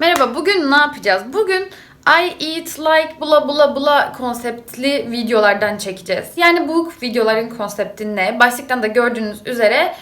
Merhaba, bugün ne yapacağız? Bugün I eat like bla bla bla konseptli videolardan çekeceğiz. Yani bu videoların konsepti ne? Başlıktan da gördüğünüz üzere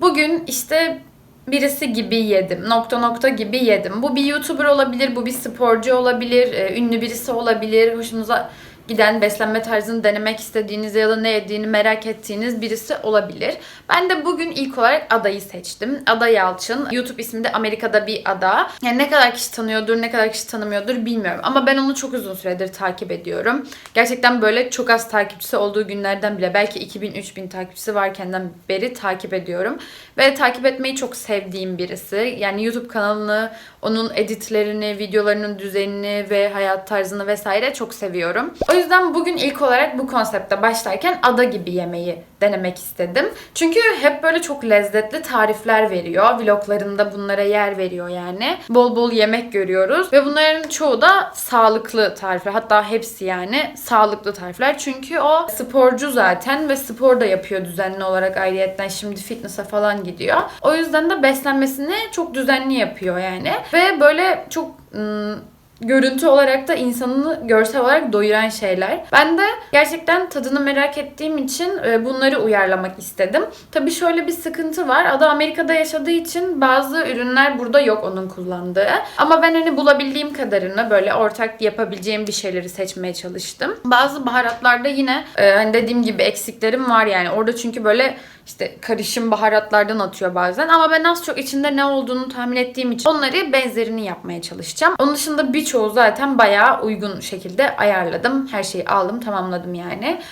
bugün işte birisi gibi yedim. Nokta nokta gibi yedim. Bu bir YouTuber olabilir, bu bir sporcu olabilir, e, ünlü birisi olabilir. Hoşunuza giden beslenme tarzını denemek istediğiniz ya da ne yediğini merak ettiğiniz birisi olabilir. Ben de bugün ilk olarak adayı seçtim. Ada Yalçın. YouTube ismi de Amerika'da bir ada. Yani ne kadar kişi tanıyordur, ne kadar kişi tanımıyordur bilmiyorum. Ama ben onu çok uzun süredir takip ediyorum. Gerçekten böyle çok az takipçisi olduğu günlerden bile belki 2000-3000 takipçisi varkenden beri takip ediyorum. Ve takip etmeyi çok sevdiğim birisi. Yani YouTube kanalını, onun editlerini, videolarının düzenini ve hayat tarzını vesaire çok seviyorum. O yüzden bugün ilk olarak bu konsepte başlarken ada gibi yemeği denemek istedim. Çünkü hep böyle çok lezzetli tarifler veriyor. Vloglarında bunlara yer veriyor yani. Bol bol yemek görüyoruz ve bunların çoğu da sağlıklı tarifler. Hatta hepsi yani sağlıklı tarifler. Çünkü o sporcu zaten ve spor da yapıyor düzenli olarak ayrıyetten şimdi fitness'a falan gidiyor. O yüzden de beslenmesini çok düzenli yapıyor yani. Ve böyle çok ım, görüntü olarak da insanını görsel olarak doyuran şeyler. Ben de gerçekten tadını merak ettiğim için e, bunları uyarlamak istedim. Tabii şöyle bir sıkıntı var. Ada Amerika'da yaşadığı için bazı ürünler burada yok onun kullandığı. Ama ben hani bulabildiğim kadarını böyle ortak yapabileceğim bir şeyleri seçmeye çalıştım. Bazı baharatlarda yine e, hani dediğim gibi eksiklerim var yani. Orada çünkü böyle işte karışım baharatlardan atıyor bazen ama ben az çok içinde ne olduğunu tahmin ettiğim için onları benzerini yapmaya çalışacağım. Onun dışında birçoğu zaten bayağı uygun şekilde ayarladım. Her şeyi aldım, tamamladım yani.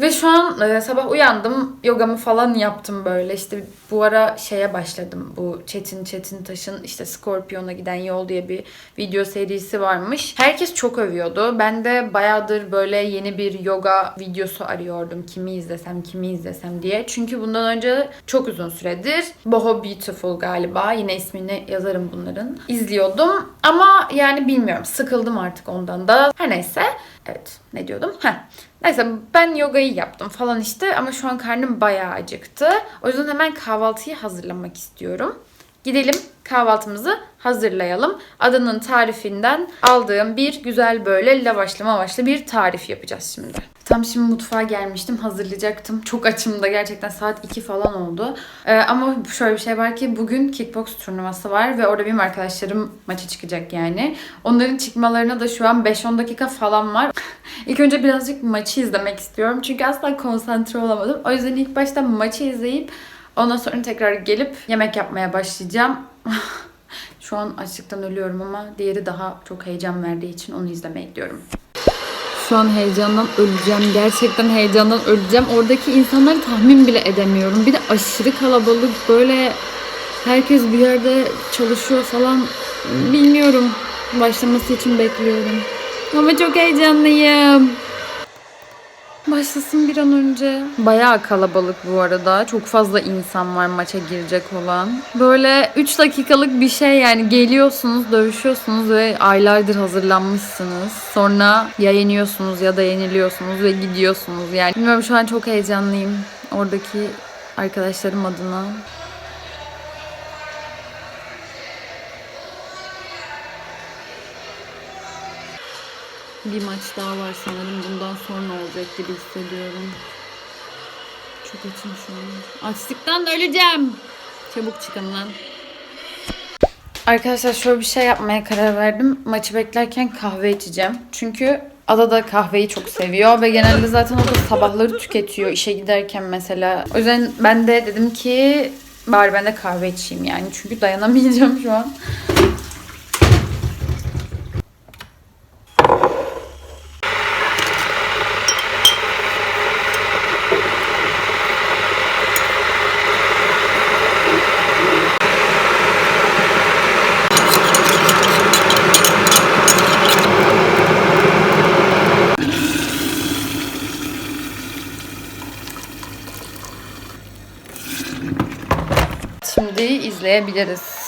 Ve şu an e, sabah uyandım, yogamı falan yaptım böyle. İşte bu ara şeye başladım. Bu Çetin Çetin Taş'ın işte Scorpion'a giden yol diye bir video serisi varmış. Herkes çok övüyordu. Ben de bayağıdır böyle yeni bir yoga videosu arıyordum. Kimi izlesem, kimi izlesem diye. Çünkü bundan önce çok uzun süredir Boho Beautiful galiba. Yine ismini yazarım bunların. İzliyordum ama yani bilmiyorum. Sıkıldım artık ondan da. Her neyse. Evet ne diyordum? Heh. Neyse ben yogayı yaptım falan işte ama şu an karnım bayağı acıktı. O yüzden hemen kahvaltıyı hazırlamak istiyorum. Gidelim kahvaltımızı hazırlayalım. Adanın tarifinden aldığım bir güzel böyle lavaşlı mavaşlı bir tarif yapacağız şimdi. Tam şimdi mutfağa gelmiştim hazırlayacaktım. Çok açım da gerçekten saat 2 falan oldu. Ee, ama şöyle bir şey var ki bugün kickbox turnuvası var ve orada benim arkadaşlarım maça çıkacak yani. Onların çıkmalarına da şu an 5-10 dakika falan var. İlk önce birazcık maçı izlemek istiyorum. Çünkü asla konsantre olamadım. O yüzden ilk başta maçı izleyip ondan sonra tekrar gelip yemek yapmaya başlayacağım. Şu an açlıktan ölüyorum ama diğeri daha çok heyecan verdiği için onu izlemeye gidiyorum. Şu an heyecandan öleceğim. Gerçekten heyecandan öleceğim. Oradaki insanları tahmin bile edemiyorum. Bir de aşırı kalabalık böyle herkes bir yerde çalışıyor falan. Bilmiyorum. Başlaması için bekliyorum. Ama çok heyecanlıyım. Başlasın bir an önce. Bayağı kalabalık bu arada. Çok fazla insan var maça girecek olan. Böyle 3 dakikalık bir şey yani geliyorsunuz, dövüşüyorsunuz ve aylardır hazırlanmışsınız. Sonra ya yeniyorsunuz ya da yeniliyorsunuz ve gidiyorsunuz. Yani bilmiyorum şu an çok heyecanlıyım. Oradaki arkadaşlarım adına. Bir maç daha var sanırım. Bundan sonra olacak gibi hissediyorum. Çok açım şu an. Açlıktan öleceğim. Çabuk çıkın lan. Arkadaşlar şöyle bir şey yapmaya karar verdim. Maçı beklerken kahve içeceğim. Çünkü Ada da kahveyi çok seviyor ve genelde zaten o da sabahları tüketiyor işe giderken mesela. O yüzden ben de dedim ki bari ben de kahve içeyim yani. Çünkü dayanamayacağım şu an. Şimdi izleyebiliriz.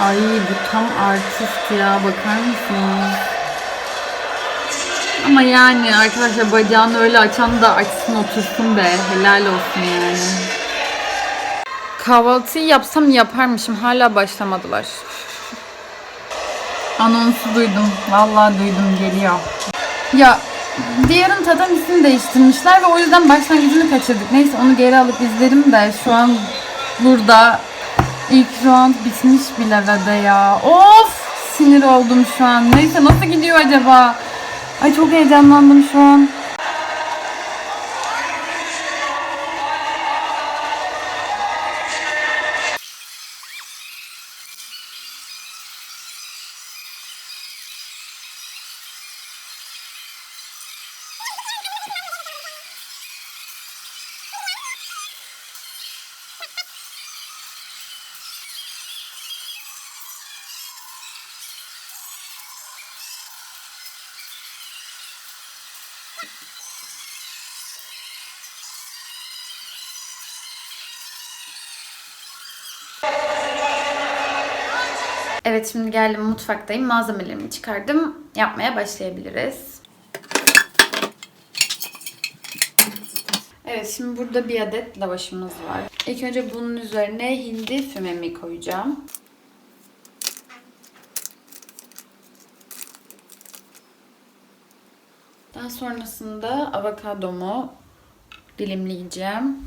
Ay bu tam artist ya bakar mısınız? Ama yani arkadaşlar bacağını öyle açan da açsın otursun be. Helal olsun yani. Kahvaltıyı yapsam yaparmışım. Hala başlamadılar. Anonsu duydum. Vallahi duydum geliyor. Ya diğerın tatamisini değiştirmişler ve o yüzden başlangıcını kaçırdık. Neyse onu geri alıp izlerim de şu an burada ilk round bitmiş bile ve ya. Of! Sinir oldum şu an. Neyse nasıl gidiyor acaba? Ay çok heyecanlandım şu an. Evet şimdi geldim mutfaktayım. Malzemelerimi çıkardım. Yapmaya başlayabiliriz. Evet şimdi burada bir adet lavaşımız var. İlk önce bunun üzerine hindi fümemi koyacağım. Daha sonrasında avokadomu dilimleyeceğim.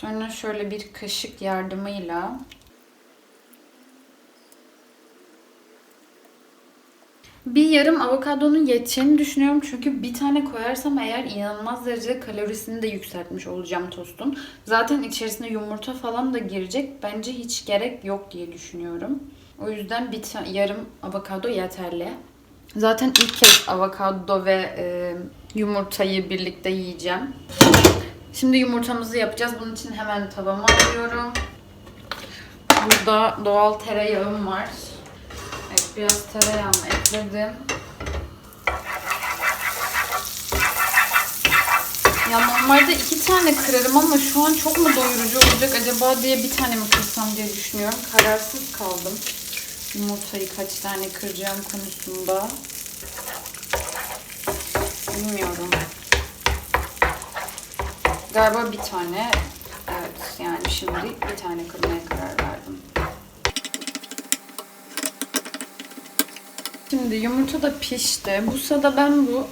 Sonra şöyle bir kaşık yardımıyla bir yarım avokadonun yeteceğini düşünüyorum. Çünkü bir tane koyarsam eğer inanılmaz derecede kalorisini de yükseltmiş olacağım tostun. Zaten içerisine yumurta falan da girecek. Bence hiç gerek yok diye düşünüyorum. O yüzden bir yarım avokado yeterli. Zaten ilk kez avokado ve e, yumurtayı birlikte yiyeceğim. Şimdi yumurtamızı yapacağız. Bunun için hemen tavamı alıyorum. Burada doğal tereyağım var. Evet, biraz tereyağımı ekledim. Ya normalde iki tane kırarım ama şu an çok mu doyurucu olacak acaba diye bir tane mi kırsam diye düşünüyorum. Kararsız kaldım. Yumurtayı kaç tane kıracağım konusunda. Bilmiyorum. Galiba bir tane. Evet yani şimdi bir tane kırmaya karar verdim. Şimdi yumurta da pişti. Bu sırada ben bu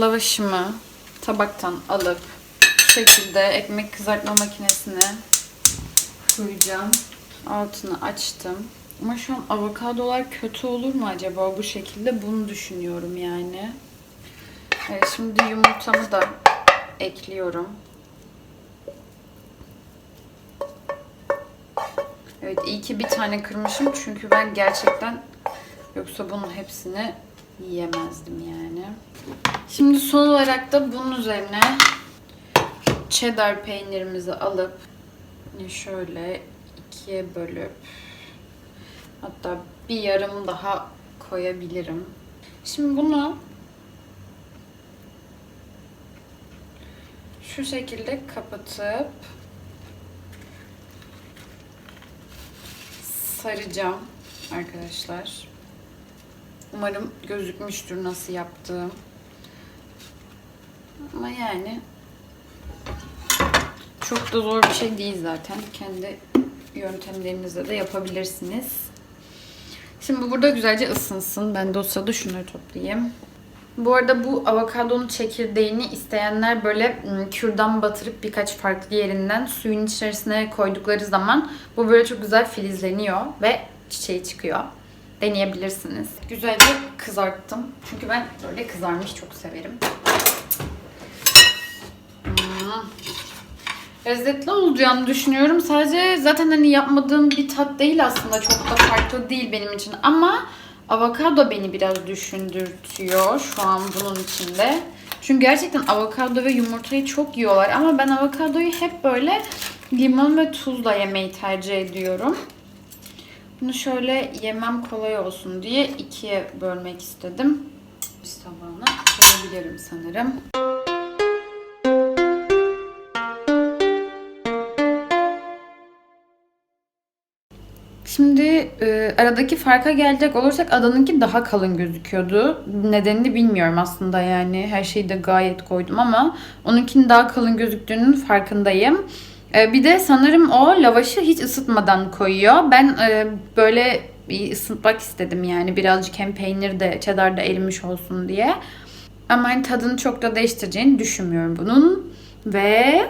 lavaşımı tabaktan alıp şu şekilde ekmek kızartma makinesine koyacağım. Altını açtım. Ama şu an avokadolar kötü olur mu acaba bu şekilde? Bunu düşünüyorum yani. Evet, şimdi yumurtamı da ekliyorum. Evet iyi ki bir tane kırmışım çünkü ben gerçekten yoksa bunun hepsini yiyemezdim yani. Şimdi son olarak da bunun üzerine cheddar peynirimizi alıp şöyle ikiye bölüp hatta bir yarım daha koyabilirim. Şimdi bunu şu şekilde kapatıp saracağım arkadaşlar. Umarım gözükmüştür nasıl yaptığım. Ama yani çok da zor bir şey değil zaten. Kendi yöntemlerinizle de yapabilirsiniz. Şimdi bu burada güzelce ısınsın. Ben de şunları toplayayım. Bu arada bu avokadonun çekirdeğini isteyenler böyle ım, kürdan batırıp birkaç farklı yerinden suyun içerisine koydukları zaman bu böyle çok güzel filizleniyor ve çiçeği çıkıyor. Deneyebilirsiniz. Güzelce kızarttım. Çünkü ben böyle kızarmış çok severim. Hmm. Lezzetli olacağını düşünüyorum. Sadece zaten hani yapmadığım bir tat değil aslında. Çok da farklı değil benim için. Ama avokado beni biraz düşündürtüyor şu an bunun içinde. Çünkü gerçekten avokado ve yumurtayı çok yiyorlar. Ama ben avokadoyu hep böyle limon ve tuzla yemeyi tercih ediyorum. Bunu şöyle yemem kolay olsun diye ikiye bölmek istedim. Bir tabağına koyabilirim sanırım. Şimdi e, aradaki farka gelecek olursak adanınki daha kalın gözüküyordu. Nedenini bilmiyorum aslında yani. Her şeyi de gayet koydum ama onunkinin daha kalın gözüktüğünün farkındayım. E, bir de sanırım o lavaşı hiç ısıtmadan koyuyor. Ben e, böyle bir ısıtmak istedim yani. Birazcık hem peynir de cheddar da erimiş olsun diye. Ama hani tadını çok da değiştireceğini düşünmüyorum bunun. Ve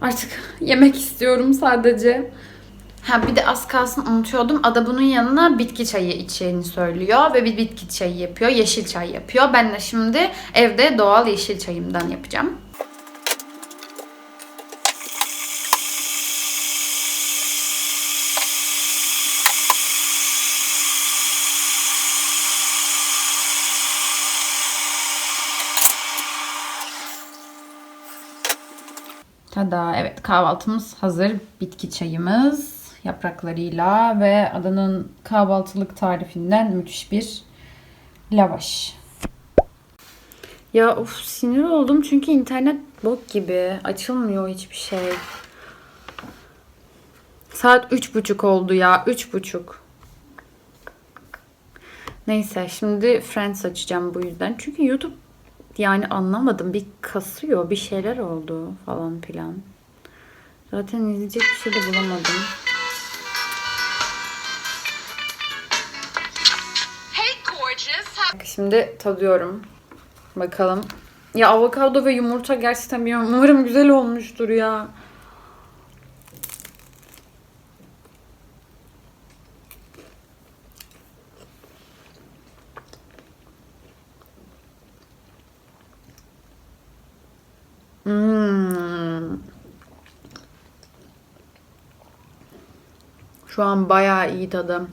artık yemek istiyorum sadece. Ha bir de az kalsın unutuyordum. Ada bunun yanına bitki çayı içeceğini söylüyor ve bir bitki çayı yapıyor. Yeşil çay yapıyor. Ben de şimdi evde doğal yeşil çayımdan yapacağım. Tada evet kahvaltımız hazır. Bitki çayımız yapraklarıyla ve adanın kahvaltılık tarifinden müthiş bir lavaş. Ya of sinir oldum çünkü internet bok gibi. Açılmıyor hiçbir şey. Saat üç buçuk oldu ya. Üç buçuk. Neyse şimdi Friends açacağım bu yüzden. Çünkü YouTube yani anlamadım. Bir kasıyor. Bir şeyler oldu falan filan. Zaten izleyecek bir şey de bulamadım. Şimdi tadıyorum. Bakalım. Ya avokado ve yumurta gerçekten bilmiyorum. Umarım güzel olmuştur ya. Hmm. Şu an bayağı iyi tadı.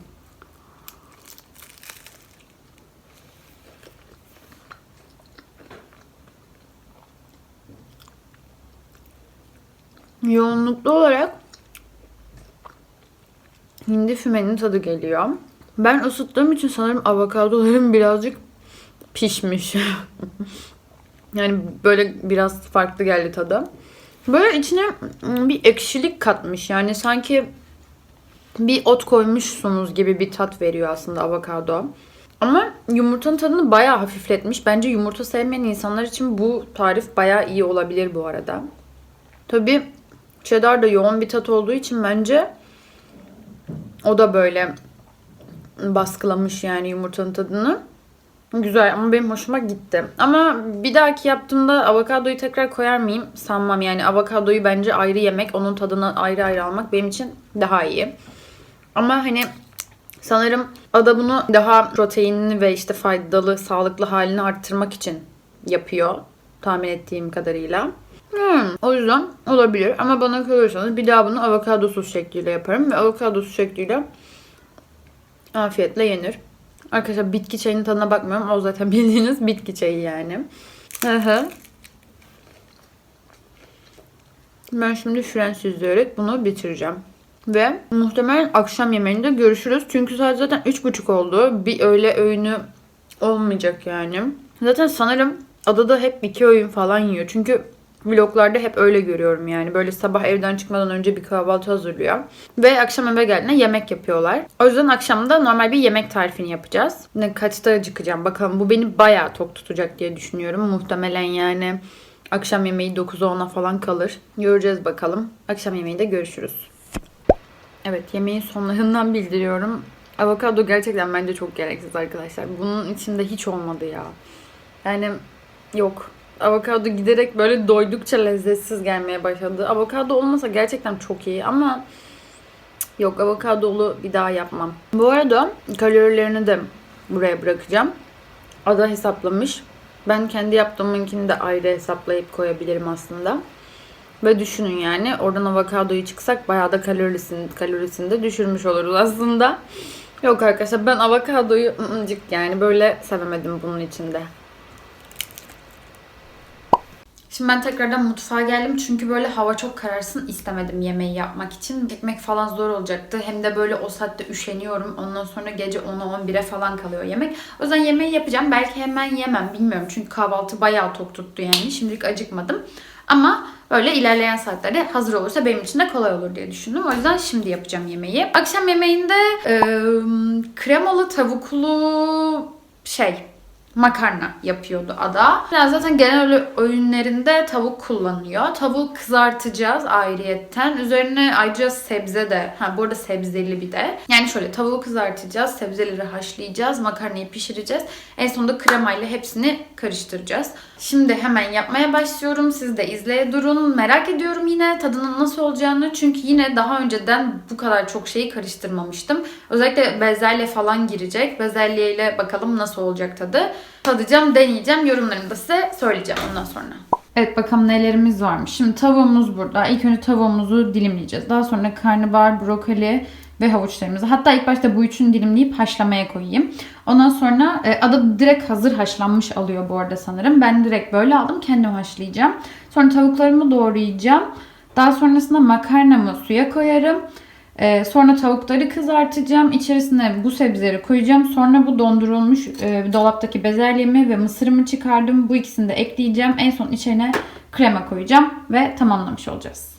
Yoğunluklu olarak hindi fümenin tadı geliyor. Ben ısıttığım için sanırım avokadolarım birazcık pişmiş. yani böyle biraz farklı geldi tadı. Böyle içine bir ekşilik katmış. Yani sanki bir ot koymuşsunuz gibi bir tat veriyor aslında avokado. Ama yumurtanın tadını bayağı hafifletmiş. Bence yumurta sevmeyen insanlar için bu tarif bayağı iyi olabilir bu arada. Tabii cheddar da yoğun bir tat olduğu için bence o da böyle baskılamış yani yumurtanın tadını. Güzel ama benim hoşuma gitti. Ama bir dahaki yaptığımda avokadoyu tekrar koyar mıyım sanmam. Yani avokadoyu bence ayrı yemek, onun tadını ayrı ayrı almak benim için daha iyi. Ama hani sanırım Ada bunu daha proteinli ve işte faydalı, sağlıklı halini arttırmak için yapıyor. Tahmin ettiğim kadarıyla. Hmm, o yüzden olabilir. Ama bana kalırsanız bir daha bunu avokadosuz şekliyle yaparım. Ve avokadosuz şekliyle afiyetle yenir. Arkadaşlar bitki çayının tadına bakmıyorum. O zaten bildiğiniz bitki çayı yani. Ben şimdi Friends izleyerek bunu bitireceğim. Ve muhtemelen akşam yemeğinde görüşürüz. Çünkü saat zaten 3.30 oldu. Bir öğle öğünü olmayacak yani. Zaten sanırım adada hep iki öğün falan yiyor. Çünkü vloglarda hep öyle görüyorum yani. Böyle sabah evden çıkmadan önce bir kahvaltı hazırlıyor. Ve akşam eve geldiğinde yemek yapıyorlar. O yüzden akşamda normal bir yemek tarifini yapacağız. Ne kaçta acıkacağım bakalım. Bu beni bayağı tok tutacak diye düşünüyorum. Muhtemelen yani akşam yemeği 9'a 10'a falan kalır. Göreceğiz bakalım. Akşam yemeğinde görüşürüz. Evet yemeğin sonlarından bildiriyorum. Avokado gerçekten bence çok gereksiz arkadaşlar. Bunun içinde hiç olmadı ya. Yani yok. Avokado giderek böyle doydukça lezzetsiz gelmeye başladı. Avokado olmasa gerçekten çok iyi ama yok avokadolu bir daha yapmam. Bu arada kalorilerini de buraya bırakacağım. Ada hesaplamış. Ben kendi yaptığımınkini de ayrı hesaplayıp koyabilirim aslında. Ve düşünün yani oradan avokadoyu çıksak bayağı da kalorisini, kalorisini de düşürmüş oluruz aslında. Yok arkadaşlar ben avokadoyu yani böyle sevemedim bunun içinde. Şimdi ben tekrardan mutfağa geldim çünkü böyle hava çok kararsın istemedim yemeği yapmak için. Ekmek falan zor olacaktı. Hem de böyle o saatte üşeniyorum. Ondan sonra gece 10'a 11'e falan kalıyor yemek. O yüzden yemeği yapacağım. Belki hemen yemem bilmiyorum. Çünkü kahvaltı bayağı tok tuttu yani. Şimdilik acıkmadım. Ama böyle ilerleyen saatlerde hazır olursa benim için de kolay olur diye düşündüm. O yüzden şimdi yapacağım yemeği. Akşam yemeğinde e, kremalı tavuklu şey makarna yapıyordu Ada. Biraz zaten genel öğünlerinde tavuk kullanıyor. Tavuğu kızartacağız ayrıyetten. Üzerine ayrıca sebze de. Ha bu arada sebzeli bir de. Yani şöyle tavuğu kızartacağız. Sebzeleri haşlayacağız. Makarnayı pişireceğiz. En sonunda kremayla hepsini karıştıracağız. Şimdi hemen yapmaya başlıyorum. Siz de izleye durun. Merak ediyorum yine tadının nasıl olacağını. Çünkü yine daha önceden bu kadar çok şeyi karıştırmamıştım. Özellikle bezelye falan girecek. Bezelyeyle bakalım nasıl olacak tadı. Tadacağım, deneyeceğim. Yorumlarımı da size söyleyeceğim ondan sonra. Evet bakalım nelerimiz varmış. Şimdi tavuğumuz burada. İlk önce tavuğumuzu dilimleyeceğiz. Daha sonra karnabahar, brokoli ve havuçlarımızı. Hatta ilk başta bu üçünü dilimleyip haşlamaya koyayım. Ondan sonra e, ada direkt hazır haşlanmış alıyor bu arada sanırım. Ben direkt böyle aldım. Kendim haşlayacağım. Sonra tavuklarımı doğrayacağım. Daha sonrasında makarnamı suya koyarım. Ee, sonra tavukları kızartacağım. İçerisine bu sebzeleri koyacağım. Sonra bu dondurulmuş e, dolaptaki bezelyemi ve mısırımı çıkardım. Bu ikisini de ekleyeceğim. En son içine krema koyacağım ve tamamlamış olacağız.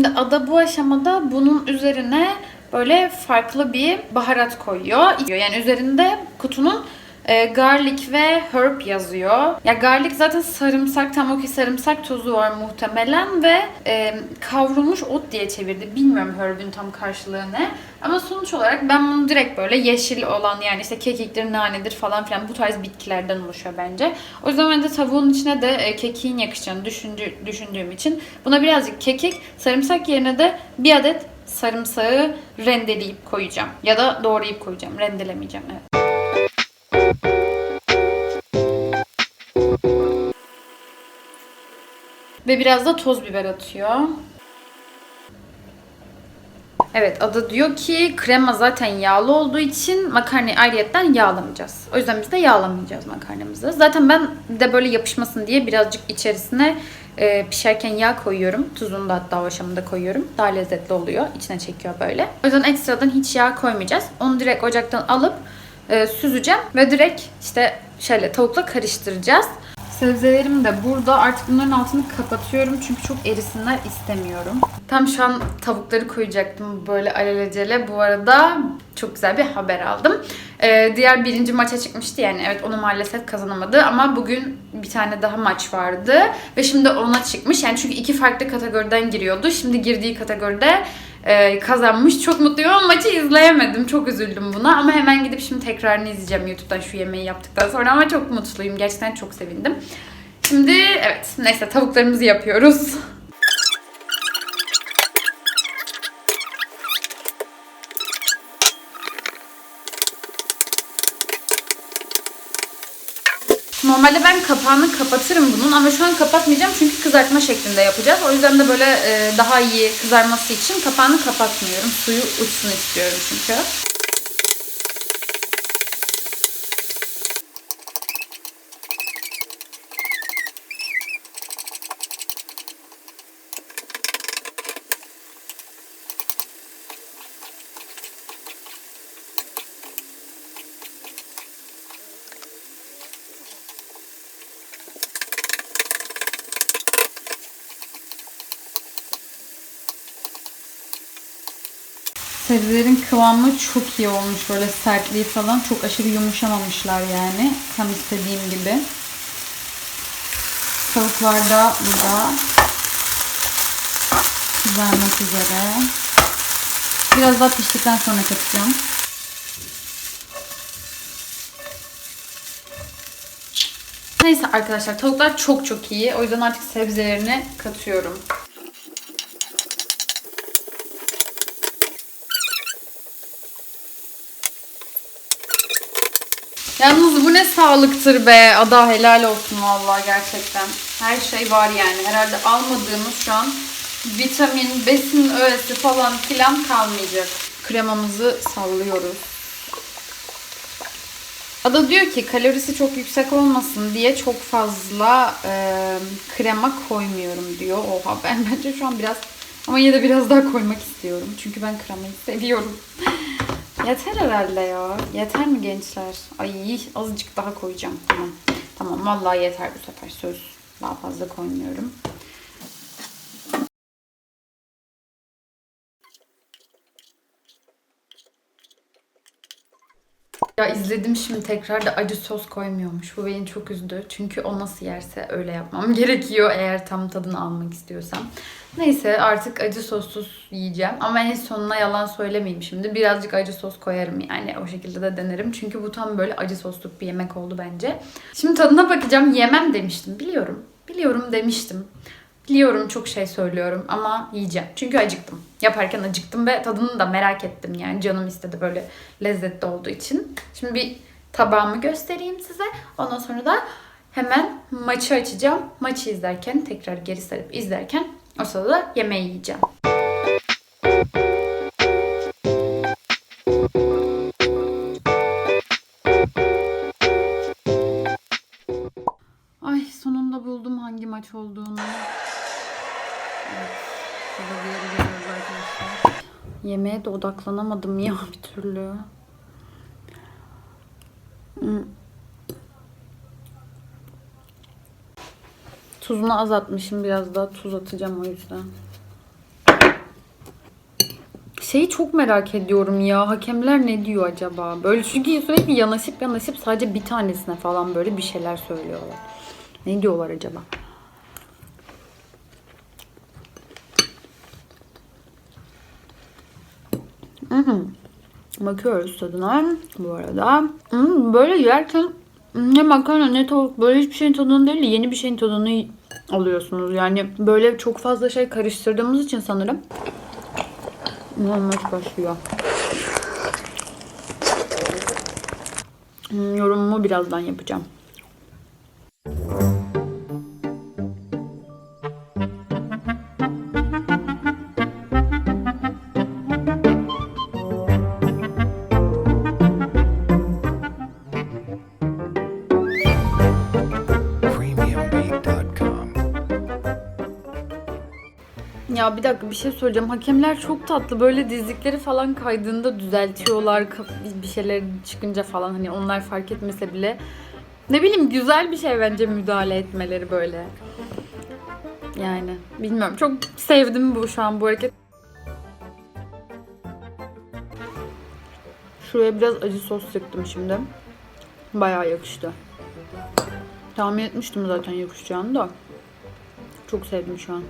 Şimdi Ada bu aşamada bunun üzerine böyle farklı bir baharat koyuyor. Yani üzerinde kutunun e, garlic ve herb yazıyor. Ya garlic zaten sarımsak, tam okey sarımsak tozu var muhtemelen ve e, kavrulmuş ot diye çevirdi. Bilmiyorum herb'ün tam karşılığı ne. Ama sonuç olarak ben bunu direkt böyle yeşil olan yani işte kekiktir, nanedir falan filan bu tarz bitkilerden oluşuyor bence. O yüzden ben de tavuğun içine de e, kekiğin yakışacağını düşündü, düşündüğüm için buna birazcık kekik, sarımsak yerine de bir adet sarımsağı rendeleyip koyacağım. Ya da doğrayıp koyacağım. Rendelemeyeceğim evet. Ve biraz da toz biber atıyor. Evet Ada diyor ki krema zaten yağlı olduğu için makarnayı ayrıyetten yağlamayacağız. O yüzden biz de yağlamayacağız makarnamızı. Zaten ben de böyle yapışmasın diye birazcık içerisine e, pişerken yağ koyuyorum. Tuzunu da hatta o aşamada koyuyorum. Daha lezzetli oluyor. İçine çekiyor böyle. O yüzden ekstradan hiç yağ koymayacağız. Onu direkt ocaktan alıp e, süzeceğim ve direkt işte şöyle tavukla karıştıracağız. Sebzelerim de burada. Artık bunların altını kapatıyorum çünkü çok erisinler istemiyorum. Tam şu an tavukları koyacaktım böyle alelacele. Bu arada çok güzel bir haber aldım. Ee, diğer birinci maça çıkmıştı yani evet onu maalesef kazanamadı ama bugün bir tane daha maç vardı ve şimdi ona çıkmış yani çünkü iki farklı kategoriden giriyordu. Şimdi girdiği kategoride e, kazanmış. Çok mutluyum ama maçı izleyemedim. Çok üzüldüm buna ama hemen gidip şimdi tekrarını izleyeceğim YouTube'dan şu yemeği yaptıktan sonra ama çok mutluyum. Gerçekten çok sevindim. Şimdi evet neyse tavuklarımızı yapıyoruz. Normalde ben kapağını kapatırım bunun ama şu an kapatmayacağım çünkü kızartma şeklinde yapacağız. O yüzden de böyle e, daha iyi kızarması için kapağını kapatmıyorum. Suyu uçsun istiyorum çünkü. Sebzelerin kıvamı çok iyi olmuş. Böyle sertliği falan çok aşırı yumuşamamışlar yani. Tam istediğim gibi. Tavuklar da burada kızarmak üzere. Biraz daha piştikten sonra katacağım. Neyse arkadaşlar tavuklar çok çok iyi. O yüzden artık sebzelerini katıyorum. Yalnız bu ne sağlıktır be. Ada helal olsun vallahi gerçekten. Her şey var yani. Herhalde almadığımız şu an vitamin, besin öğesi falan filan kalmayacak. Kremamızı sallıyoruz. Ada diyor ki kalorisi çok yüksek olmasın diye çok fazla e, krema koymuyorum diyor. Oha ben bence şu an biraz ama yine de biraz daha koymak istiyorum. Çünkü ben kremayı seviyorum. Yeter herhalde ya. Yeter mi gençler? Ay azıcık daha koyacağım. Tamam. Tamam vallahi yeter bu sefer söz. Daha fazla koymuyorum. Ya izledim şimdi tekrar da acı sos koymuyormuş. Bu beni çok üzdü. Çünkü o nasıl yerse öyle yapmam gerekiyor eğer tam tadını almak istiyorsam. Neyse artık acı sossuz yiyeceğim. Ama en sonuna yalan söylemeyeyim şimdi. Birazcık acı sos koyarım yani o şekilde de denerim. Çünkü bu tam böyle acı sosluk bir yemek oldu bence. Şimdi tadına bakacağım. Yemem demiştim. Biliyorum. Biliyorum demiştim. Biliyorum çok şey söylüyorum ama yiyeceğim. Çünkü acıktım. Yaparken acıktım ve tadını da merak ettim yani. Canım istedi böyle lezzetli olduğu için. Şimdi bir tabağımı göstereyim size. Ondan sonra da hemen maçı açacağım. Maçı izlerken tekrar geri sarıp izlerken o sırada da yemeği yiyeceğim. Ay sonunda buldum hangi maç olduğunu. Yemeğe de odaklanamadım ya bir türlü. Hmm. Tuzunu az atmışım. Biraz daha tuz atacağım o yüzden. Şeyi çok merak ediyorum ya. Hakemler ne diyor acaba? Böyle çünkü sürekli yanaşıp yanaşıp sadece bir tanesine falan böyle bir şeyler söylüyorlar. Ne diyorlar acaba? Bakıyoruz tadına bu arada. Böyle yerken ne makarna ne tavuk böyle hiçbir şeyin tadını değil de yeni bir şeyin tadını alıyorsunuz. Yani böyle çok fazla şey karıştırdığımız için sanırım. Muhammed başlıyor. Yorumumu birazdan yapacağım. Ya bir dakika bir şey söyleyeceğim. Hakemler çok tatlı. Böyle dizlikleri falan kaydığında düzeltiyorlar. Bir şeyler çıkınca falan hani onlar fark etmese bile. Ne bileyim güzel bir şey bence müdahale etmeleri böyle. Yani bilmiyorum. Çok sevdim bu şu an bu hareket. Şuraya biraz acı sos sıktım şimdi. Bayağı yakıştı. Tahmin etmiştim zaten yakışacağını da. Çok sevdim şu an.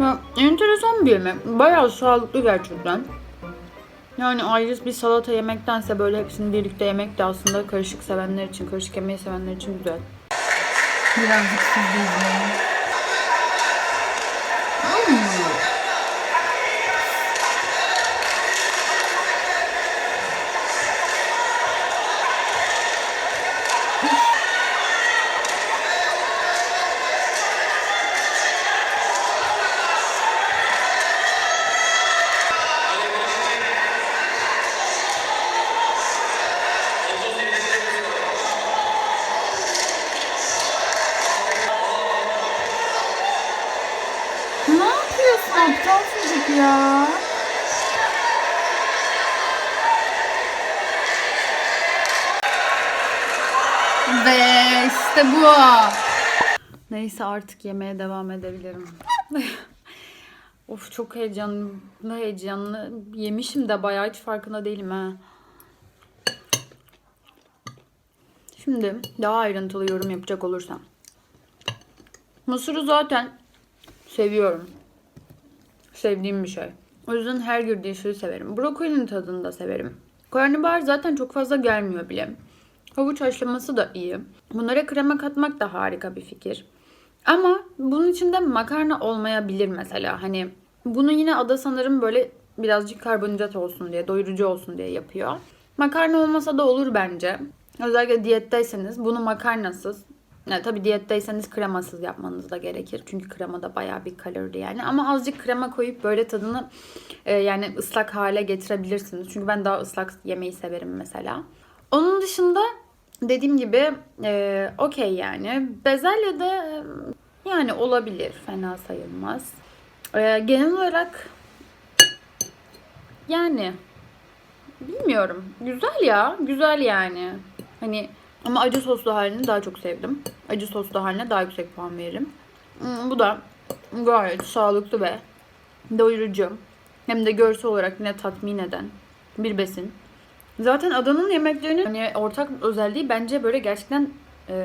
Ya, enteresan bir yemek. Bayağı sağlıklı gerçekten. Yani ayrı bir salata yemektense böyle hepsini birlikte yemek de aslında karışık sevenler için, karışık yemeği sevenler için güzel. Birazcık siz de izleyin. Ne yapıyorsun aptal çocuk ya? Ve işte Neyse artık yemeğe devam edebilirim. of çok heyecanlı, heyecanlı. Yemişim de bayağı hiç farkında değilim ha. Şimdi daha ayrıntılı yorum yapacak olursam. Mısırı zaten seviyorum. Sevdiğim bir şey. O yüzden her girdiği şeyi severim. Brokolinin tadını da severim. Karnabahar zaten çok fazla gelmiyor bile. Havuç haşlaması da iyi. Bunlara krema katmak da harika bir fikir. Ama bunun içinde makarna olmayabilir mesela. Hani bunu yine Ada sanırım böyle birazcık karbonhidrat olsun diye, doyurucu olsun diye yapıyor. Makarna olmasa da olur bence. Özellikle diyetteyseniz bunu makarnasız yani tabii diyetteyseniz kremasız yapmanız da gerekir. Çünkü krema da bayağı bir kalori yani. Ama azıcık krema koyup böyle tadını e, yani ıslak hale getirebilirsiniz. Çünkü ben daha ıslak yemeyi severim mesela. Onun dışında dediğim gibi e, okey yani. Bezelye de yani olabilir. Fena sayılmaz. E, genel olarak yani bilmiyorum. Güzel ya. Güzel yani. Hani ama acı soslu halini daha çok sevdim. Acı soslu haline daha yüksek puan veririm. Hmm, Bu da gayet sağlıklı ve doyurucu. Hem de görsel olarak yine tatmin eden bir besin. Zaten adanın yemeklerinin hani ortak özelliği bence böyle gerçekten eee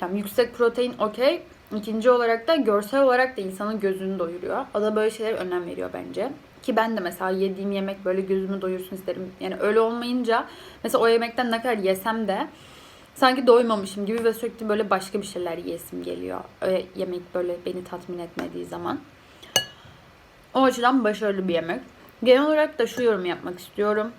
yani yüksek protein okey. İkinci olarak da görsel olarak da insanın gözünü doyuruyor. Ada böyle şeylere önem veriyor bence. Ki ben de mesela yediğim yemek böyle gözümü doyursun isterim. Yani öyle olmayınca mesela o yemekten ne kadar yesem de sanki doymamışım gibi ve sürekli böyle başka bir şeyler yiyesim geliyor. Öyle yemek böyle beni tatmin etmediği zaman. O açıdan başarılı bir yemek. Genel olarak da şu yorum yapmak istiyorum.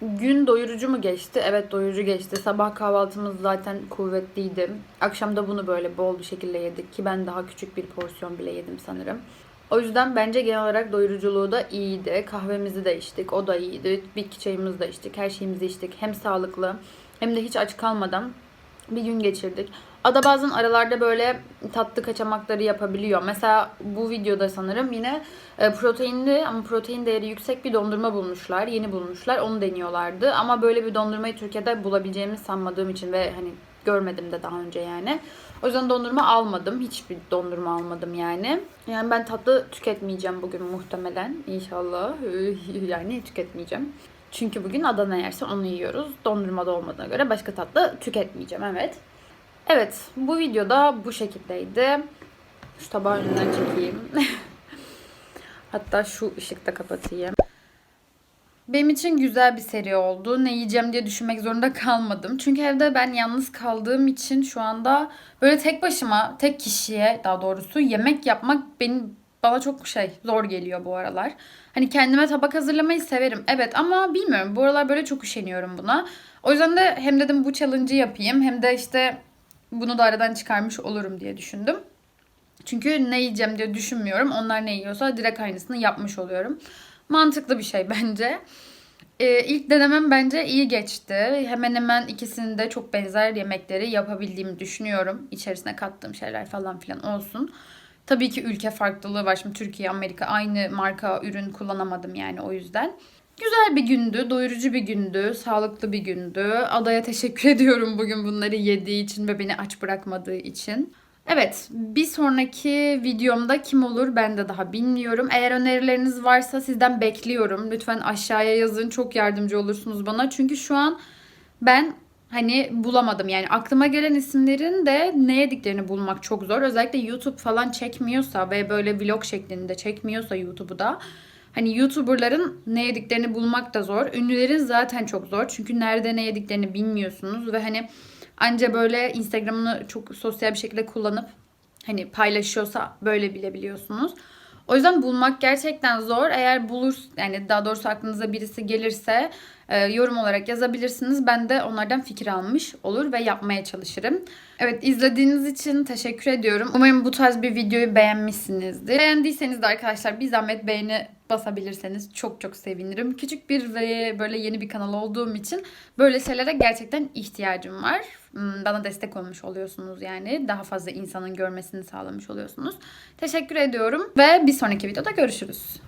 Gün doyurucu mu geçti? Evet doyurucu geçti. Sabah kahvaltımız zaten kuvvetliydi. Akşam da bunu böyle bol bir şekilde yedik ki ben daha küçük bir porsiyon bile yedim sanırım. O yüzden bence genel olarak doyuruculuğu da iyiydi. Kahvemizi de içtik. O da iyiydi. Bitki çayımızı da içtik. Her şeyimizi içtik. Hem sağlıklı hem de hiç aç kalmadan bir gün geçirdik. Ada bazen aralarda böyle tatlı kaçamakları yapabiliyor. Mesela bu videoda sanırım yine e, proteinli ama protein değeri yüksek bir dondurma bulmuşlar. Yeni bulmuşlar. Onu deniyorlardı. Ama böyle bir dondurmayı Türkiye'de bulabileceğimi sanmadığım için ve hani görmedim de daha önce yani. O yüzden dondurma almadım. Hiçbir dondurma almadım yani. Yani ben tatlı tüketmeyeceğim bugün muhtemelen. İnşallah. Yani tüketmeyeceğim. Çünkü bugün Adana yerse onu yiyoruz. Dondurma da olmadığına göre başka tatlı tüketmeyeceğim. Evet. Evet. Bu videoda bu şekildeydi. Şu tabağı önünden çekeyim. Hatta şu ışıkta kapatayım. Benim için güzel bir seri oldu. Ne yiyeceğim diye düşünmek zorunda kalmadım. Çünkü evde ben yalnız kaldığım için şu anda böyle tek başıma, tek kişiye daha doğrusu yemek yapmak benim bana çok şey zor geliyor bu aralar. Hani kendime tabak hazırlamayı severim. Evet ama bilmiyorum bu aralar böyle çok üşeniyorum buna. O yüzden de hem dedim bu challenge'ı yapayım hem de işte bunu da aradan çıkarmış olurum diye düşündüm. Çünkü ne yiyeceğim diye düşünmüyorum. Onlar ne yiyorsa direkt aynısını yapmış oluyorum. Mantıklı bir şey bence. Ee, ilk denemem bence iyi geçti. Hemen hemen ikisinin de çok benzer yemekleri yapabildiğimi düşünüyorum. İçerisine kattığım şeyler falan filan olsun. Tabii ki ülke farklılığı var. Şimdi Türkiye, Amerika aynı marka ürün kullanamadım yani o yüzden. Güzel bir gündü, doyurucu bir gündü, sağlıklı bir gündü. Adaya teşekkür ediyorum bugün bunları yediği için ve beni aç bırakmadığı için. Evet, bir sonraki videomda kim olur ben de daha bilmiyorum. Eğer önerileriniz varsa sizden bekliyorum. Lütfen aşağıya yazın. Çok yardımcı olursunuz bana. Çünkü şu an ben hani bulamadım. Yani aklıma gelen isimlerin de ne yediklerini bulmak çok zor. Özellikle YouTube falan çekmiyorsa ve böyle vlog şeklinde çekmiyorsa YouTube'u da Hani YouTuber'ların ne yediklerini bulmak da zor. Ünlülerin zaten çok zor. Çünkü nerede ne yediklerini bilmiyorsunuz ve hani anca böyle Instagram'ını çok sosyal bir şekilde kullanıp hani paylaşıyorsa böyle bilebiliyorsunuz. O yüzden bulmak gerçekten zor. Eğer bulur yani daha doğrusu aklınıza birisi gelirse e, yorum olarak yazabilirsiniz. Ben de onlardan fikir almış olur ve yapmaya çalışırım. Evet izlediğiniz için teşekkür ediyorum. Umarım bu tarz bir videoyu beğenmişsinizdir. Beğendiyseniz de arkadaşlar bir zahmet beğeni basabilirseniz çok çok sevinirim. Küçük bir ve böyle yeni bir kanal olduğum için böyle şeylere gerçekten ihtiyacım var. Hmm, Bana destek olmuş oluyorsunuz yani. Daha fazla insanın görmesini sağlamış oluyorsunuz. Teşekkür ediyorum ve bir sonraki videoda görüşürüz.